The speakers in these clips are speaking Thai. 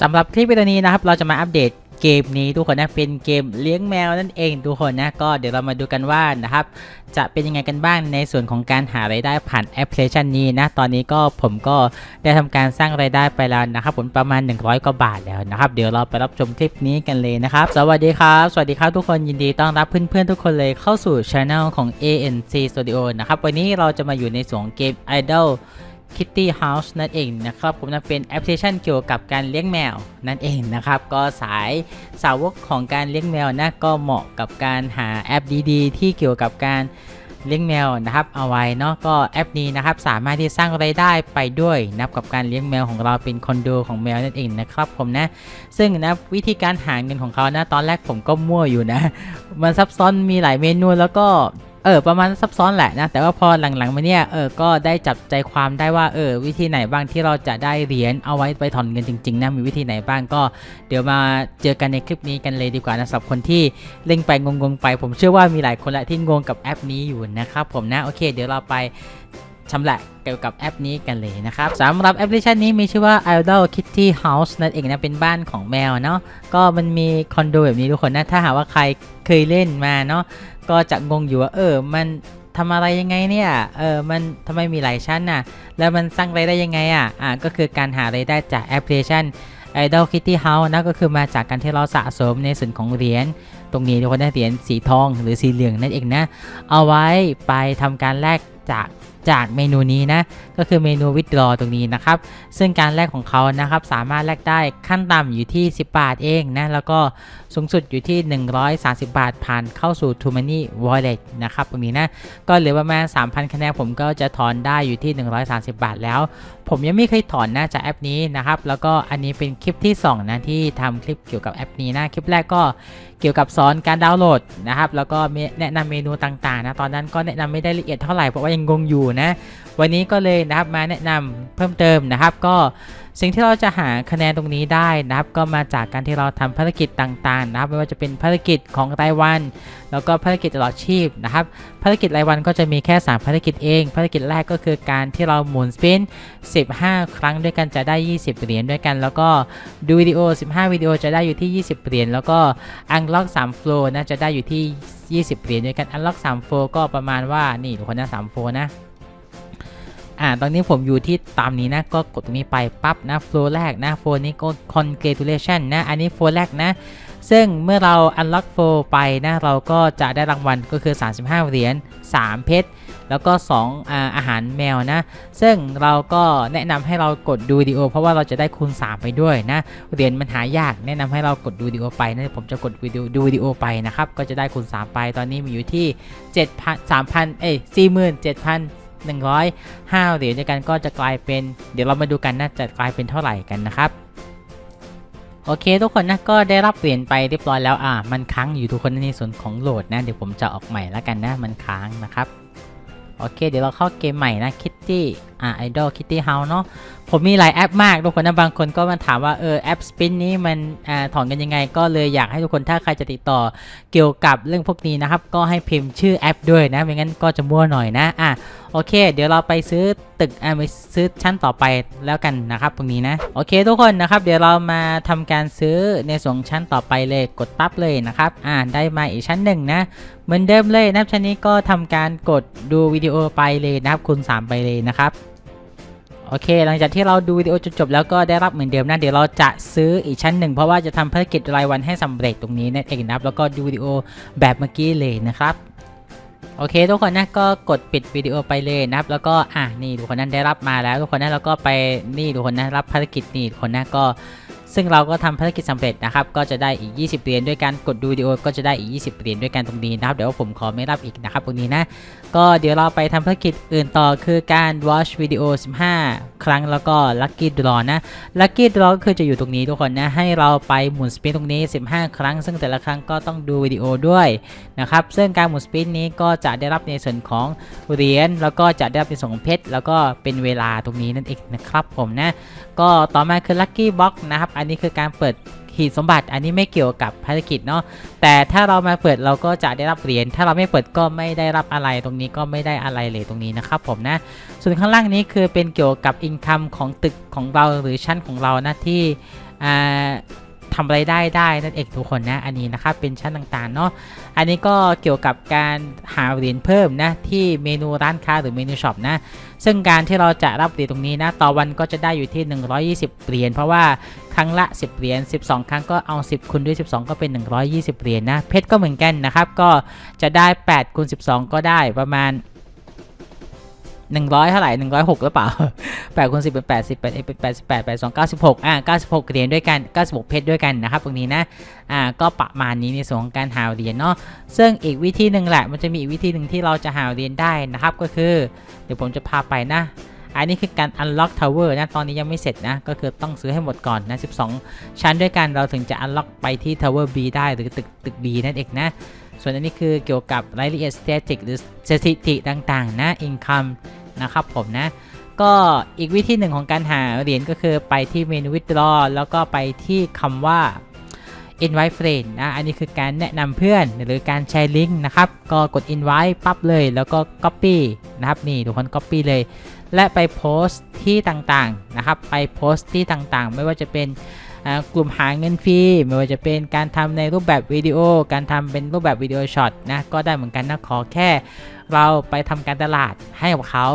สำหรับคลิปวิดีโอนี้นะครับ เราจะมาอัปเดตเกมนี้ทุกคนนะเป็นเกมเลี้ยงแมวนั่นเองทุกคนนะก็เดี๋ยวเรามาดูกันว่านะครับ จะเป็นยังไงกันบ้างในส่วนของการหารายได้ผ่านแอปพลิเคชันนี้นะตอนนี้ก็ผมก็ได้ทำการสร้างรายได้ไปแล้วนะครับผมประมาณ 100 กว่าบาทแล้วนะครับเดี๋ยวเราไปรับชมคลิปนี้กันเลยนะครับ สวัสดีครับ สวัสดีครับทุกคนยินดีต้อนรับเพื่อนๆทุกคนเลยเข้าสู่ช anel ของ ANC Studio นะครับวันนี้เราจะมาอยู่ในส่วนเกม Idol Kitty House นั่นเองนะครับผมนะเป็นแอปพลิเคชันเกี่ยวกับการเลี้ยงแมวนั่นเองนะครับก็สายสาวกของการเลี้ยงแมวนะก็เหมาะกับการหาแอปดีๆ ที่เกี่ยวกับการเลี้ยงแมวนะครับเอาไว้เนาะก็แอปนี้นะครับสามารถที่สร้างรายได้ไปด้วยนับกับการเลี้ยงแมวของเราเป็นคอนโดของแมวนั่นเองนะครับผมนะ ซึ่งนะวิธีการหาเงินของเขานะตอนแรกผมก็มั่วอยู่นะ มันซับซ้อนมีหลายเมนูแล้วก็ ออประมาณซับซ้อนแหละนะ แต่ว่าพอหลังๆมาเนี่ยเออก็ได้จับใจความได้ว่าเออวิธีไหนบ้างที่เราจะได้เหรียญเอาไว้ไปถอนเงินจริงๆนะมีวิธีไหนบ้างก็เดี๋ยวมาเจอกันในคลิปนี้กันเลยดีกว่านะสำหรับคนที่เล่งไปงงๆไป ผมเชื่อว่ามีหลายคนแหละที่งงกับแอปนี้อยู่นะครับผมนะโอเค เดี๋ยวเราไปชำละเกี่ยวกับแอปนี้กันเลยนะครับสำหรับแอปพลิเคชันนี้มีชื่อว่า Idol Kitty House นั่นเองนะเป็นบ้านของแมวเนาะก็มันมีคอนโดแบบนี้ทุกคนนะถ้าหากว่าใครเคยเล่นมาเนาะ ก็จะงงอยู่ว่าเออ มันทำอะไรยังไงเนี่ย เออ มันทำไมมีหลายชั้นน่ะ แล้วมันสร้างรายได้ยังไงอะ อ่าก็คือการหารายได้จากแอปพลิเคชัน Idol Kitty House นะ ก็คือมาจากการที่เราสะสมในส่วนของเหรียญ ตรงนี้ทุกคนได้เหรียญสีทองหรือสีเหลืองนั่นเองนะ เอาไว้ไปทำการแลกจากจากเมนูนี้นะ ก็คือเมนู withdraw ตรงนี้นะครับ ซึ่งการแลกของเขานะครับ สามารถแลกได้ขั้นต่ำอยู่ที่ 10 บาทเองนะ แล้วก็สูงสุดอยู่ที่ 130 บาทผ่านเข้าสู่ t o Money Wallet นะครับตรงนี้นะ ก็เหลือประมาณ 3,000 คะแนนผมก็จะถอนได้อยู่ที่ 130 บาทแล้ว ผมยังไม่เคยถอนนะจากแอปนี้นะครับ แล้วก็อันนี้เป็นคลิปที่ 2 นะที่ทำคลิปเกี่ยวกับแอปนี้นะ คลิปแรกก็เกี่ยวกับสอนการดาวน์โหลดนะครับ แล้วก็แนะนำเมนูต่างๆนะ ตอนนั้นก็แนะนำไม่ได้ละเอียดเท่าไหร่เพราะว่ายังงงอยู่นะ วันนี้ก็เลยนะครับมาแนะนำเพิ่มเติมนะครับ ก็สิ่งที่เราจะหาคะแนนตรงนี้ได้นะครับ ก็มาจากการที่เราทำภารกิจต่างๆ นะครับ ไม่ว่าจะเป็นภารกิจของรายวัน แล้วก็ภารกิจตลอดชีพนะครับ ภารกิจรายวันก็จะมีแค่ 3 ภารกิจเอง ภารกิจแรกก็คือการที่เราหมุนสปิน 15 ครั้งด้วยกันจะได้ 20 เหรียญด้วยกัน แล้วก็ดูวิดีโอ 15 วิดีโอจะได้อยู่ที่ 20 เหรียญ แล้วก็อังล็อก3 flow นะจะได้อยู่ที่ 20เหรียญด้วยกันอันล็อก3โฟก็ประมาณว่านี่ทุกคนนะ3โฟนะอ่าตอนนี้ผมอยู่ที่ตามนี้นะ ก็กดตรงนี้ไปปั๊บนะโฟลแรกนะโฟนี้ก็ congratulation นะ อันนี้โฟลแรกนะ ซึ่งเมื่อเรา unlock โฟลไปนะ เราก็จะได้รางวัลก็คือ 35 เหรียญ 3 เพชร แล้วก็2อาอาหารแมวนะ ซึ่งเราก็แนะนำให้เรากดดูวิดีโอ เพราะว่าเราจะได้คูณ 3 ไปด้วยนะเหรียญมันหายากแนะนำให้เรากดดูวิดีโอไปนะผมจะกดวิดีโอดูวิดีโอไปนะครับก็จะได้คูณ 3 ไปตอนนี้มีอยู่ที่7,000 3,000เอ้ย47,000 105เหรียญด้วยกันก็จะกลายเป็น เดี๋ยวเรามาดูกันนะจะกลายเป็นเท่าไหร่กันนะครับโอเคทุกคนนะก็ได้รับเหรียญไปเรียบร้อยแล้วอ่ามันค้างอยู่ทุกคนในส่วนของโหลดนะเดี๋ยวผมจะออกใหม่แล้วกันนะมันค้างนะครับ โอเค เดี๋ยวเราเข้าเกมใหม่นะคิตตี้อ่าไอดอลคิตตี้เฮาเนาะ ผมมีหลายแอปมากทุกคนนะบางคนก็มาถามว่าเออแอป Spin นี้มันอถอนกันยังไง ก็เลยอยากให้ทุกคนถ้าใครจะติดต่อเกี่ยวกับเรื่องพวกนี้นะครับ ก็ให้พิมพ์ชื่อแอปด้วยนะไม่งั้นก็จะมั่วหน่อยนะอะโอเค เดี๋ยวเราไปซื้อตึกอ่าไปซื้อชั้นต่อไปแล้วกันนะครับตรงนี้นะโอเค ทุกคนนะครับ เดี๋ยวเรามาทำการซื้อในส่วนชั้นต่อไปเลยกดปั๊บเลยนะครับอ่าได้มาอีกชั้นหนึ่งนะเหมือนเดิมเลยนะชั้นนี้ก็ทำการกดดูวิดีโอไปเลยนะครับคูณ3ไปเลยนะครับ โอเค หลังจากที่เราดูวิดีโอจนจบแล้วก็ได้รับเหมือนเดิมนะเดี๋ยวเราจะซื้ออีกชั้นหนึ่งเพราะว่าจะทำภารกิจรายวันให้สำเร็จตรงนี้นั่นเองนะครับแล้วก็ดูวิดีโอแบบเมื่อกี้เลยนะครับโอเคทุกคนนะก็กดปิดวิดีโอไปเลยนะครับ แล้วก็อะนี่ทุกคนนั้นได้รับมาแล้วทุกคนนะแล้วก็ไปนี่ทุกคนนะรับภารกิจนี่ทุกคนนะก็ ซึ่งเราก็ทำภารกิจสำเร็จนะครับ ก็จะได้อีก 20เหรียญด้วยการกดดูวิดีโอก็จะได้อีก 20เหรียญด้วยกันตรงนี้นะครับ เดี๋ยวผมขอไม่รับอีกนะครับตรงนี้นะ ก็เดี๋ยวเราไปทำภารกิจอื่นต่อคือการ watch วิดีโอ 15 ครั้งแล้วก็ lucky draw นะ lucky draw ก็คือจะอยู่ตรงนี้ทุกคนนะ ให้เราไปหมุนสปินตรงนี้ 15 ครั้ง ซึ่งแต่ละครั้งก็ต้องดูวิดีโอด้วยนะครับ ซึ่งการหมุนสปินนี้ก็จะได้รับในส่วนของเหรียญแล้วก็จะได้รับในส่วนของเพชรแล้วก็เป็นเวลาตรงนี้นั่นเองนะครับผมนะ ก็ต่อมาคือ Lucky Box นะครับอันนี้คือการเปิดหีบสมบัติ อันนี้ไม่เกี่ยวกับภารกิจเนาะแต่ถ้าเรามาเปิดเราก็จะได้รับเหรียญถ้าเราไม่เปิดก็ไม่ได้รับอะไรตรงนี้ก็ไม่ได้อะไรเลยตรงนี้นะครับผมนะส่วนข้างล่างนี้คือเป็นเกี่ยวกับอินคัมของตึกของเราหรือชั้นของเรานะที่ทำอะไรได้ได้นั่นเองทุกคนนะอันนี้นะครับเป็นชั้นต่างๆเนาะอันนี้ก็เกี่ยวกับการหาเหรียญเพิ่มนะที่เมนูร้านค้าหรือเมนูช็อปนะ ซึ่งการที่เราจะรับเหรียญตรงนี้นะต่อวันก็จะได้อยู่ที่ 120 เหรียญเพราะว่าครั้งละ 10 เหรียญ 12 ครั้งก็เอา 10คูณด้วย 12 ก็เป็น 120 เหรียญนะเพชรก็เหมือนกันนะครับก็จะได้8คูณ12 ก็ได้ประมาณ 100เท่าไหร่106หกหรือเปล่า8คูณ10เป็น80 8เป็น88 82 96อ่า96เหรียญด้วยกัน96เพชรด้วยกันนะครับตรงนี้นะอ่าก็ประมาณนี้ในส่วนของการหาเหรียญเนาะซึ่งอีกวิธีหนึ่งแหละมันจะมีอีกวิธีหนึ่งที่เราจะหาเหรียญได้นะครับก็คือ เดี๋ยวผมจะพาไปนะอันนี้คือการ unlock tower นะ ตอนนี้ยังไม่เสร็จนะ ก็คือต้องซื้อให้หมดก่อนนะ 12 ชั้นด้วยกันเราถึงจะ unlock ไปที่ tower B ได้หรือตึกตึก B นั่นเองนะ ส่วนอันนี้คือเกี่ยวกับรายละเอียด static หรือสถิติต่างๆ นะ income นะครับผมนะ ก็อีกวิธีหนึ่งของการหาเหรียญก็คือไปที่เมนู withdraw แล้วก็ไปที่คำว่า invite friend นะ อันนี้คือการแนะนำเพื่อนหรือการแชร์ลิงก์นะครับ ก็กด invite ปั๊บเลยแล้วก็ copy นะครับ นี่ทุกคน copy เลย และไปโพสต์ที่ต่างๆนะครับ ไปโพสต์ที่ต่างๆ ไม่ว่าจะเป็นกลุ่มหาเงินฟรีไม่ว่าจะเป็นการทำในรูปแบบวิดีโอ การทำเป็นรูปแบบวิดีโอช็อตนะ ก็ได้เหมือนกันนะ ขอแค่ เราไปทำการตลาดให้กับเขา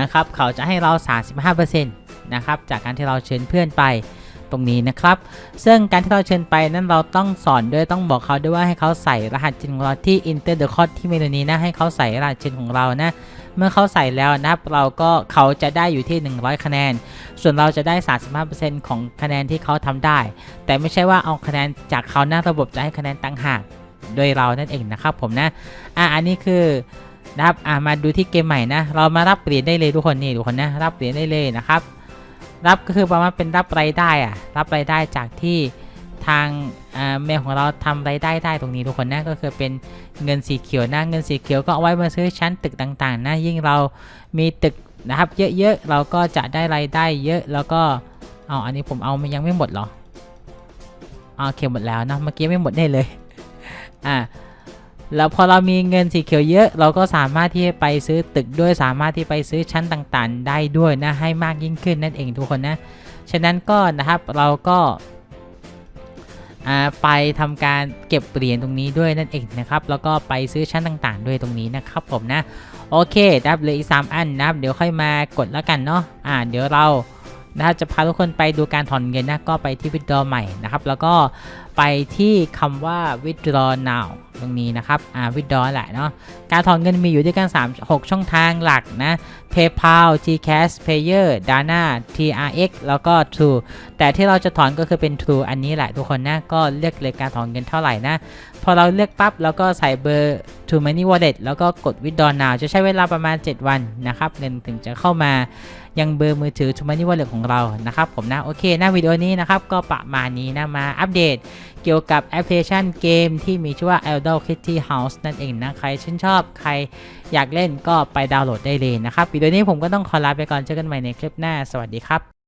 นะครับ เขาจะให้เรา 35%นะครับ จากการที่เราเชิญเพื่อนไปตรงนี้นะครับ ซึ่งการที่เราเชิญไปนั้นเราต้องสอนด้วยต้องบอกเขาด้วยว่าให้เขาใส่รหัส GIN ของเราที่ enter the code ที่เมนูนี้นะ ให้เขาใส่รหัส GIN ของเรานะ เมื่อเขาใส่แล้วนะครับเราก็เขาจะได้อยู่ที่ 100 คะแนน ส่วนเราจะได้ 35%ของคะแนนที่เขาทำได้ แต่ไม่ใช่ว่าเอาคะแนนจากเขานะระบบจะให้คะแนนต่างหาก โดยเรานั่นเองนะครับผมนะอะอันนี้คือนะครับอะมาดูที่เกมใหม่นะ เรามารับเหรียญได้เลยทุกคนนี่ทุกคนนะรับเหรียญได้เลยนะครับ รับก็คือประมาณเป็นรับรายได้อะรับรายได้จากที่ทางเมลของเราทำรายได้ได้ตรงนี้ทุกคนนะก็คือเป็นเงินสีเขียวนะเงินสีเขียวก็เอาไว้มาซื้อชั้นตึกต่างๆนะยิ่งเรามีตึกนะครับ เยอะๆเราก็จะได้รายได้เยอะแล้วก็เอาอันนี้ผมเอามันยังไม่หมดเหรออ๋อโอเคหมดแล้วนะเมื่อกี้ไม่หมดได้เลย อ่าแล้วพอเรามีเงินสีเขียวเยอะ เราก็สามารถที่จะไปซื้อตึกด้วยสามารถที่ไปซื้อชั้นต่างๆ ได้ด้วยนะให้มากยิ่งขึ้นนั่นเองทุกคนนะฉะนั้นก็นะครับเราก็อ่าไปทำการเก็บเหรียญตรงนี้ด้วยนั่นเองนะครับแล้วก็ไปซื้อชั้นต่างๆ ด้วยตรงนี้นะครับผมนะโอเคนะครับเหลืออีก3อันนะครับเดี๋ยวค่อยมากดแล้วกันเนาะอ่าเดี๋ยวเรา นะครับจะพาทุกคนไปดูการถอนเงินนะก็ไปที่ withdraw ใหม่นะครับแล้วก็ไปที่คำว่า withdraw now ตรงนี้นะครับอ่า withdraw แหละเนาะการถอนเงินมีอยู่ด้วยกัน 3 6 ช่องทางหลักนะ PayPal GCash Payer Dana TRX แล้วก็ True แต่ที่เราจะถอนก็คือเป็น True อันนี้แหละทุกคนนะก็เลือกเลยการถอนเงินเท่าไหร่นะ พอเราเลือกปั๊บแล้วก็ใส่เบอร์ True Money Wallet แล้วก็กด Withdraw Now จะใช้เวลาประมาณ 7 วันนะครับ เงินถึงจะเข้ามายังเบอร์มือถือ True Money Wallet ของเรานะครับผมนะ โอเค หนะวิดีโอนี้นะครับ ก็ประมาณนี้นะมาอัปเดตเกี่ยวกับแอปพลิเคชันเกมที่มีชื่อว่า Elder Kitty House นั่นเองนะ ใครชื่นชอบใครอยากเล่นก็ไปดาวน์โหลดได้เลยนะครับวิดีโอนี้ผมก็ต้องขอลาไปก่อนเจอกันใหม่ในคลิปหน้า สวัสดีครับ